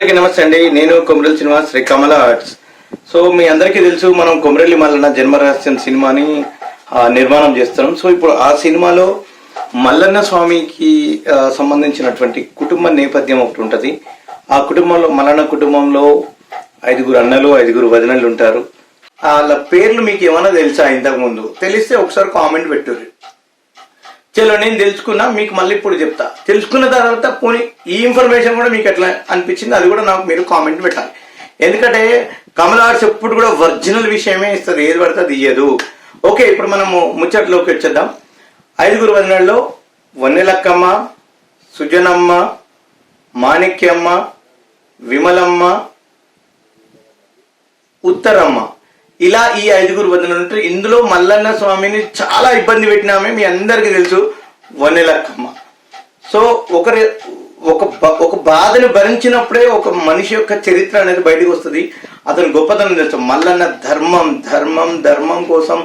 నమస్తే అండి. నేను కొమరల్ శ్రీనివాస్ శ్రీ కమల ఆర్ట్స్ సో మీ అందరికీ తెలుసు మనం కొమరల్లి మల్లన్న జన్మరహస్యం సినిమాని నిర్మాణం చేస్తున్నాం. సో ఇప్పుడు ఆ సినిమాలో మల్లన్న స్వామికి సంబంధించినటువంటి కుటుంబ నేపథ్యం ఒకటి ఉంటుంది. ఆ కుటుంబంలో మల్లన్న కుటుంబంలో ఐదుగురు అన్నలు ఐదుగురు వదినలు ఉంటారు. వాళ్ళ పేర్లు మీకు ఏమైనా తెలుసా ఇంతకు ముందు తెలిస్తే ఒకసారి కామెంట్ పెట్టుర్రి. చలో నేను తెలుసుకున్నా మీకు మళ్ళీ ఇప్పుడు చెప్తా. తెలుసుకున్న తర్వాత పోనీ ఈ ఇన్ఫర్మేషన్ కూడా మీకు ఎట్లా అనిపించింది అది కూడా నాకు మీరు కామెంట్ పెట్టాలి. ఎందుకంటే కమల్ హార్స్ ఎప్పుడు కూడా ఒరిజినల్ విషయమే ఇస్తుంది ఏది పడితే అది ఇయ్యదు. ఓకే ఇప్పుడు మనము ముచ్చట్లోకి వచ్చేద్దాం. ఐదుగురు వదినల్లో వన్నెలక్కమ్మ సుజనమ్మ మాణిక్యమ్మ విమలమ్మ ఉత్తరమ్మ. ఇలా ఈ ఐదుగురు వదిన ఉంటారు ఇందులో మల్లన్న స్వామిని చాలా ఇబ్బంది పెట్టినామే మీ అందరికీ తెలుసు వనెలక్కమ్మ సో ఒకరి ఒక ఒక బాధను భరించినప్పుడే ఒక మనిషి యొక్క చరిత్ర అనేది బయటకు వస్తుంది. అతను గొప్పతనం తెలుసు. మల్లన్న ధర్మం ధర్మం ధర్మం కోసం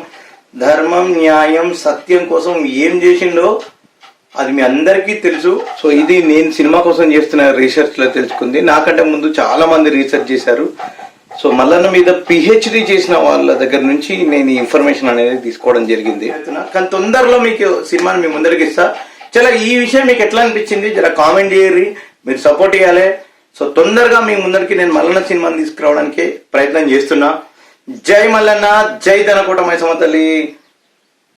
ధర్మం న్యాయం సత్యం కోసం ఏం చేసిండో అది మీ అందరికీ తెలుసు. సో ఇది నేను సినిమా కోసం చేస్తున్న రీసెర్చ్లో తెలుసుకుంది. నాకంటే ముందు చాలా మంది రీసెర్చ్ చేశారు. సో మల్లన్న మీద పిహెచ్డి చేసిన వాళ్ళ దగ్గర నుంచి నేను ఈ ఇన్ఫర్మేషన్ అనేది తీసుకోవడం జరిగింది. కానీ తొందరలో మీకు సినిమాని మీ ముందరికి ఇస్తా. చాలా ఈ విషయం మీకు ఎట్లా అనిపించింది? జర కామెంట్ చేయర్రి మీరు సపోర్ట్ చేయాలి సో తొందరగా మీ ముందరికి నేను మల్లన్న సినిమాని తీసుకురావడానికి ప్రయత్నం చేస్తున్నా. జై మల్లన్న జై ధనకోట మైసమ్మ తల్లి.